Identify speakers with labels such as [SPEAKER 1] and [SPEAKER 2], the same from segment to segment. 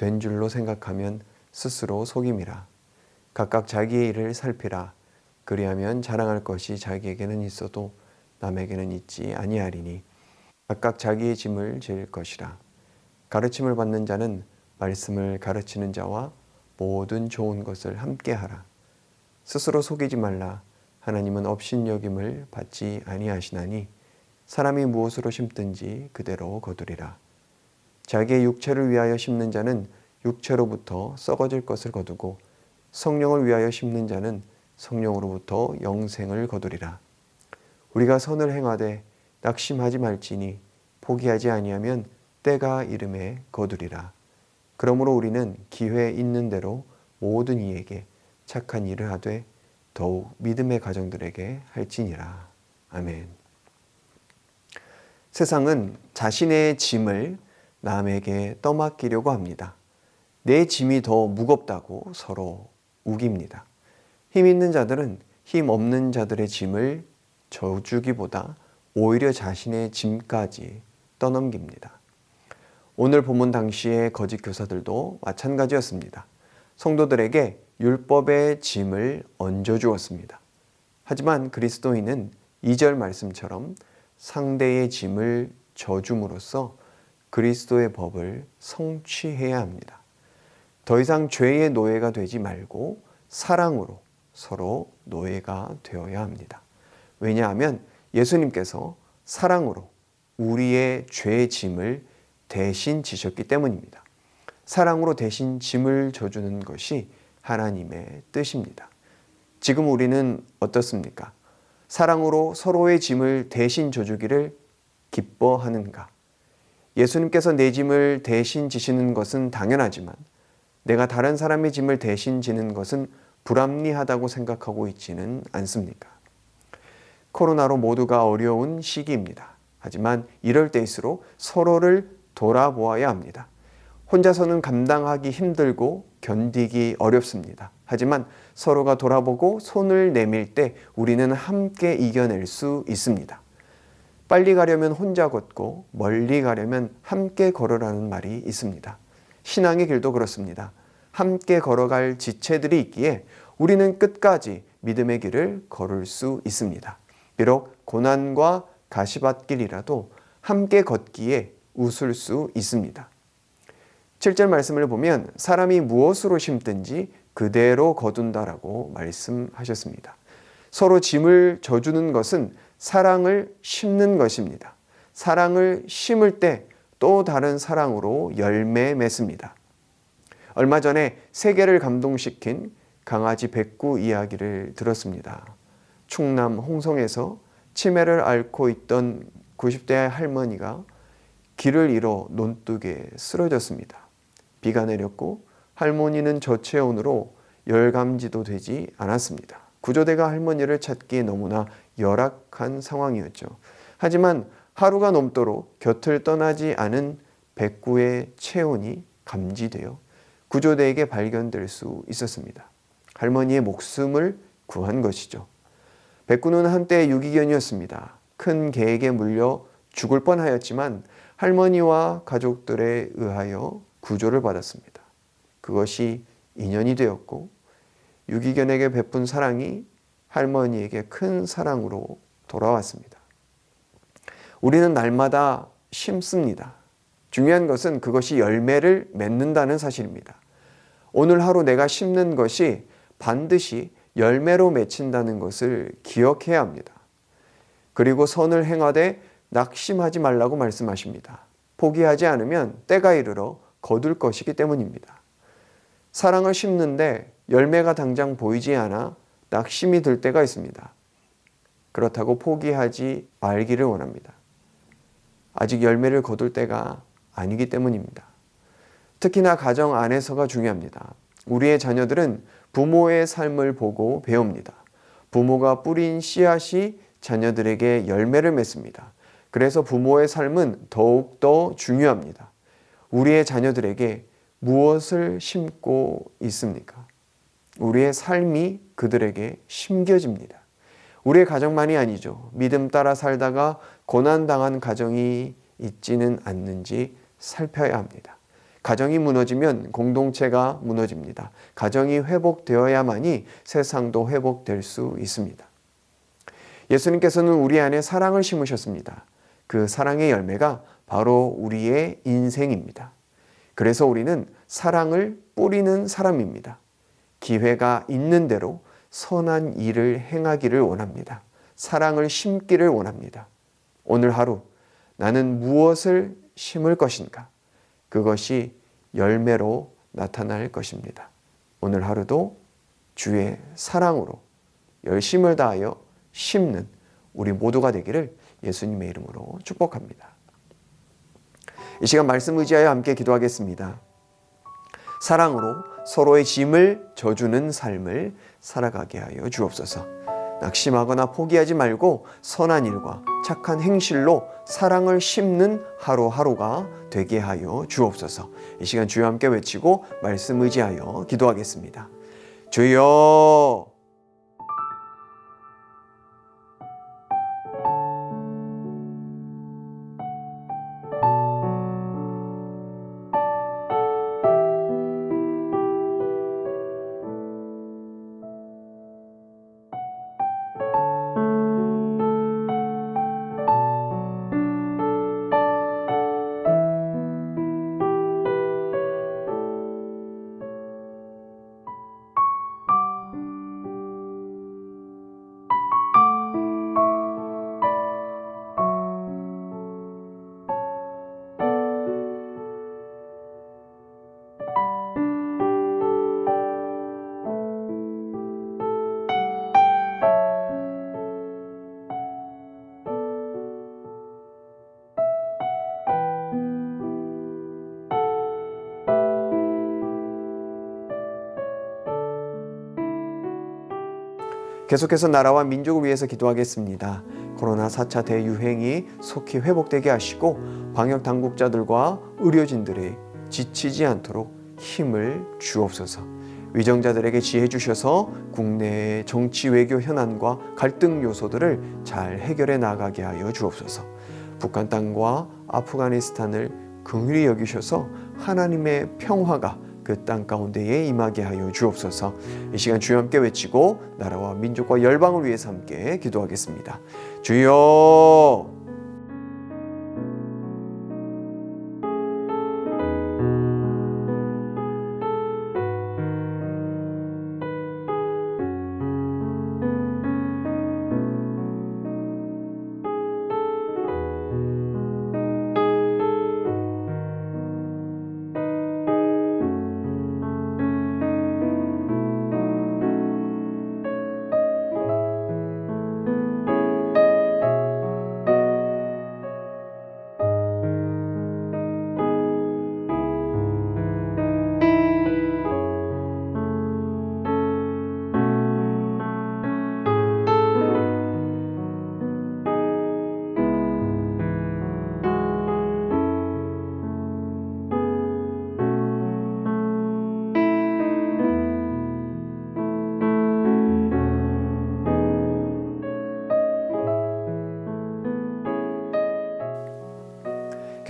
[SPEAKER 1] 된 줄로 생각하면 스스로 속임이라. 각각 자기의 일을 살피라. 그리하면 자랑할 것이 자기에게는 있어도 남에게는 있지 아니하리니 각각 자기의 짐을 질 것이라. 가르침을 받는 자는 말씀을 가르치는 자와 모든 좋은 것을 함께 하라. 스스로 속이지 말라. 하나님은 업신여김을 받지 아니하시나니 사람이 무엇으로 심든지 그대로 거두리라. 자기의 육체를 위하여 심는 자는 육체로부터 썩어질 것을 거두고 성령을 위하여 심는 자는 성령으로부터 영생을 거두리라. 우리가 선을 행하되 낙심하지 말지니 포기하지 아니하면 때가 이름에 거두리라. 그러므로 우리는 기회 있는 대로 모든 이에게 착한 일을 하되 더욱 믿음의 가정들에게 할지니라. 아멘. 세상은 자신의 짐을 남에게 떠맡기려고 합니다. 내 짐이 더 무겁다고 서로 우깁니다. 힘 있는 자들은 힘 없는 자들의 짐을 져주기보다 오히려 자신의 짐까지 떠넘깁니다. 오늘 본문 당시의 거짓 교사들도 마찬가지였습니다. 성도들에게 율법의 짐을 얹어 주었습니다. 하지만 그리스도인은 2절 말씀처럼 상대의 짐을 져줌으로써 그리스도의 법을 성취해야 합니다. 더 이상 죄의 노예가 되지 말고 사랑으로 서로 노예가 되어야 합니다. 왜냐하면 예수님께서 사랑으로 우리의 죄의 짐을 대신 지셨기 때문입니다. 사랑으로 대신 짐을 져주는 것이 하나님의 뜻입니다. 지금 우리는 어떻습니까? 사랑으로 서로의 짐을 대신 져주기를 기뻐하는가? 예수님께서 내 짐을 대신 지시는 것은 당연하지만 내가 다른 사람의 짐을 대신 지는 것은 불합리하다고 생각하고 있지는 않습니까? 코로나로 모두가 어려운 시기입니다. 하지만 이럴 때일수록 서로를 돌아보아야 합니다. 혼자서는 감당하기 힘들고 견디기 어렵습니다. 하지만 서로가 돌아보고 손을 내밀 때 우리는 함께 이겨낼 수 있습니다. 빨리 가려면 혼자 걷고 멀리 가려면 함께 걸으라는 말이 있습니다. 신앙의 길도 그렇습니다. 함께 걸어갈 지체들이 있기에 우리는 끝까지 믿음의 길을 걸을 수 있습니다. 비록 고난과 가시밭길이라도 함께 걷기에 웃을 수 있습니다. 7절 말씀을 보면 사람이 무엇으로 심든지 그대로 거둔다라고 말씀하셨습니다. 서로 짐을 져주는 것은 사랑을 심는 것입니다. 사랑을 심을 때 또 다른 사랑으로 열매 맺습니다. 얼마 전에 세계를 감동시킨 강아지 백구 이야기를 들었습니다. 충남 홍성에서 치매를 앓고 있던 90대 할머니가 길을 잃어 논둑에 쓰러졌습니다. 비가 내렸고 할머니는 저체온으로 열감지도 되지 않았습니다. 구조대가 할머니를 찾기에 너무나 열악한 상황이었죠. 하지만 하루가 넘도록 곁을 떠나지 않은 백구의 체온이 감지되어 구조대에게 발견될 수 있었습니다. 할머니의 목숨을 구한 것이죠. 백구는 한때 유기견이었습니다. 큰 개에게 물려 죽을 뻔하였지만 할머니와 가족들에 의하여 구조를 받았습니다. 그것이 인연이 되었고 유기견에게 베푼 사랑이 할머니에게 큰 사랑으로 돌아왔습니다. 우리는 날마다 심습니다. 중요한 것은 그것이 열매를 맺는다는 사실입니다. 오늘 하루 내가 심는 것이 반드시 열매로 맺힌다는 것을 기억해야 합니다. 그리고 선을 행하되 낙심하지 말라고 말씀하십니다. 포기하지 않으면 때가 이르러 거둘 것이기 때문입니다. 사랑을 심는데 열매가 당장 보이지 않아 낙심이 들 때가 있습니다. 그렇다고 포기하지 말기를 원합니다. 아직 열매를 거둘 때가 아니기 때문입니다. 특히나 가정 안에서가 중요합니다. 우리의 자녀들은 부모의 삶을 보고 배웁니다. 부모가 뿌린 씨앗이 자녀들에게 열매를 맺습니다. 그래서 부모의 삶은 더욱더 중요합니다. 우리의 자녀들에게 무엇을 심고 있습니까? 우리의 삶이 그들에게 심겨집니다. 우리의 가정만이 아니죠. 믿음 따라 살다가 고난당한 가정이 있지는 않는지 살펴야 합니다. 가정이 무너지면 공동체가 무너집니다. 가정이 회복되어야만이 세상도 회복될 수 있습니다. 예수님께서는 우리 안에 사랑을 심으셨습니다. 그 사랑의 열매가 바로 우리의 인생입니다. 그래서 우리는 사랑을 뿌리는 사람입니다. 기회가 있는 대로 선한 일을 행하기를 원합니다. 사랑을 심기를 원합니다. 오늘 하루 나는 무엇을 심을 것인가? 그것이 열매로 나타날 것입니다. 오늘 하루도 주의 사랑으로 열심을 다하여 심는 우리 모두가 되기를 예수님의 이름으로 축복합니다. 이 시간 말씀 의지하여 함께 기도하겠습니다. 사랑으로 서로의 짐을 져주는 삶을 살아가게 하여 주옵소서. 낙심하거나 포기하지 말고 선한 일과 착한 행실로 사랑을 심는 하루하루가 되게 하여 주옵소서. 이 시간 주여 함께 외치고 말씀 의지하여 기도하겠습니다. 주여 계속해서 나라와 민족을 위해서 기도하겠습니다. 코로나 4차 대유행이 속히 회복되게 하시고 방역 당국자들과 의료진들이 지치지 않도록 힘을 주옵소서. 위정자들에게 지혜 주셔서 국내의 정치 외교 현안과 갈등 요소들을 잘 해결해 나가게 하여 주옵소서. 북한 땅과 아프가니스탄을 긍휼히 여기셔서 하나님의 평화가 그 땅 가운데에 임하게 하여 주옵소서. 이 시간 주여 함께 외치고 나라와 민족과 열방을 위해서 함께 기도하겠습니다. 주여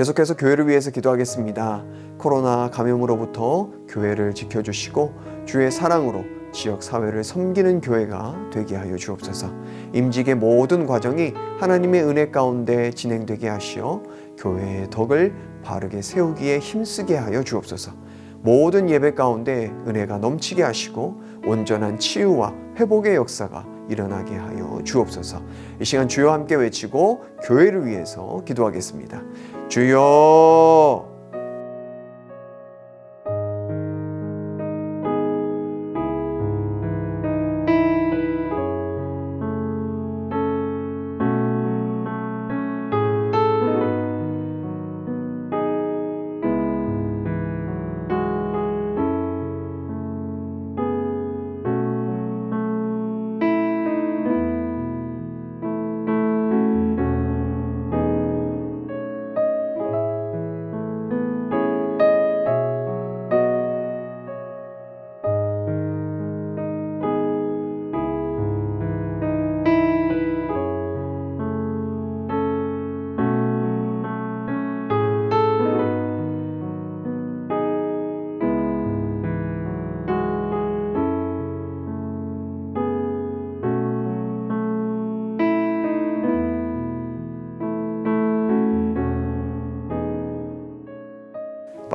[SPEAKER 1] 계속해서 교회를 위해서 기도하겠습니다. 코로나 감염으로부터 교회를 지켜주시고 주의 사랑으로 지역 사회를 섬기는 교회가 되게 하여 주옵소서. 임직의 모든 과정이 하나님의 은혜 가운데 진행되게 하시어 교회의 덕을 바르게 세우기에 힘쓰게 하여 주옵소서. 모든 예배 가운데 은혜가 넘치게 하시고 온전한 치유와 회복의 역사가 일어나게 하여 주옵소서. 이 시간 주여 함께 외치고 교회를 위해서 기도하겠습니다. 주여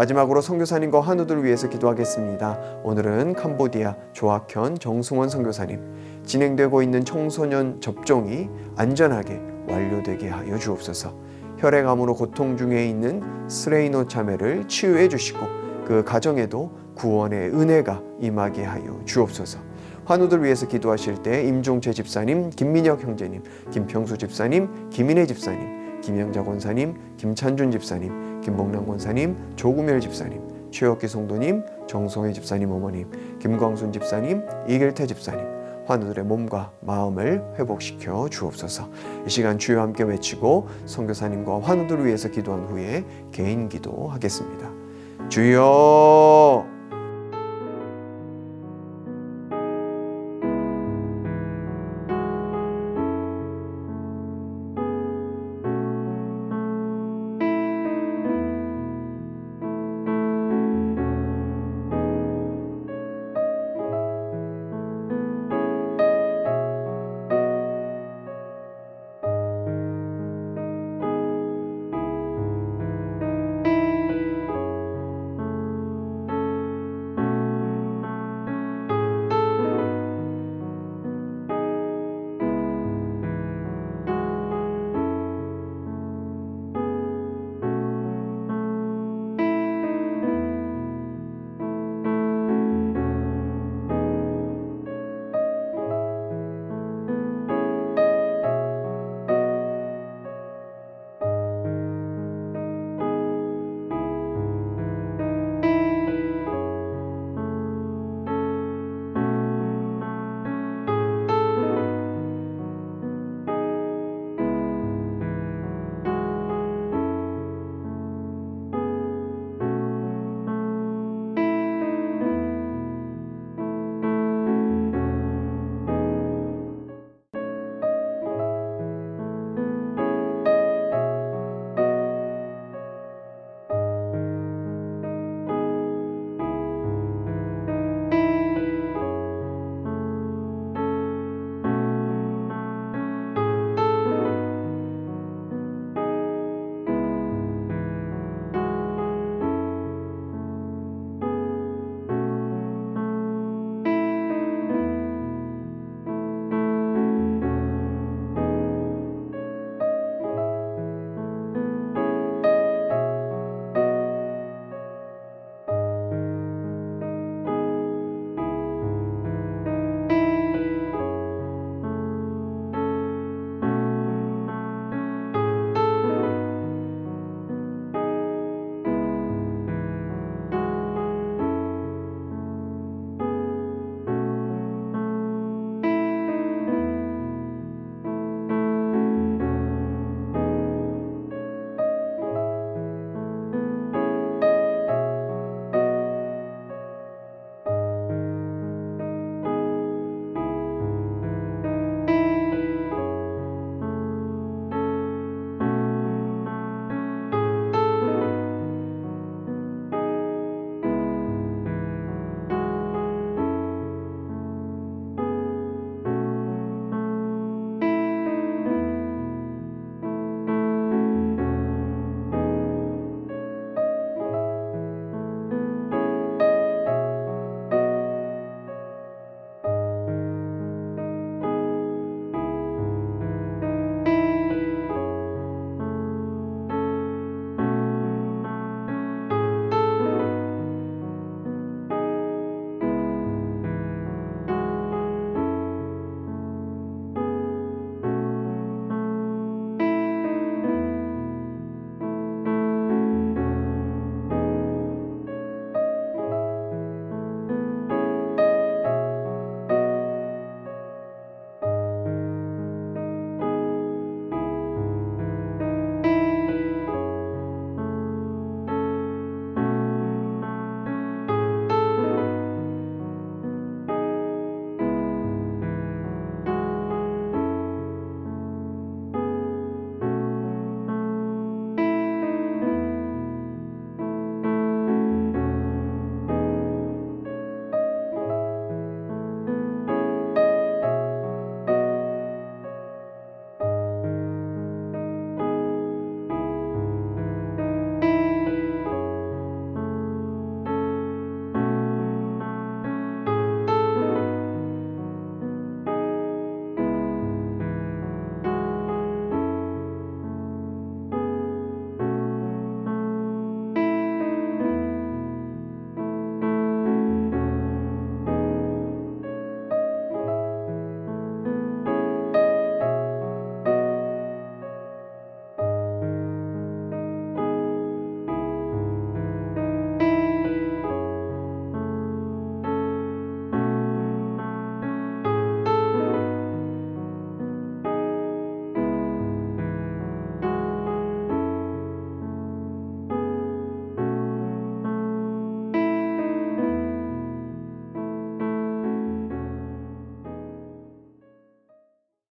[SPEAKER 1] 마지막으로 선교사님과 환우들을 위해서 기도하겠습니다. 오늘은 캄보디아 조학현 정승원 선교사님 진행되고 있는 청소년 접종이 안전하게 완료되게 하여 주옵소서. 혈액암으로 고통 중에 있는 스레이노 자매를 치유해 주시고 그 가정에도 구원의 은혜가 임하게 하여 주옵소서. 환우들 위해서 기도하실 때 임종채 집사님, 김민혁 형제님, 김평수 집사님, 김인혜 집사님, 김영자 권사님, 김찬준 집사님, 김봉남 권사님, 조구멸 집사님, 최혁기 성도님, 정성혜 집사님 어머님, 김광순 집사님, 이길태 집사님, 환우들의 몸과 마음을 회복시켜 주옵소서. 이 시간 주여 함께 외치고 선교사님과 환우들을 위해서 기도한 후에 개인 기도하겠습니다. 주여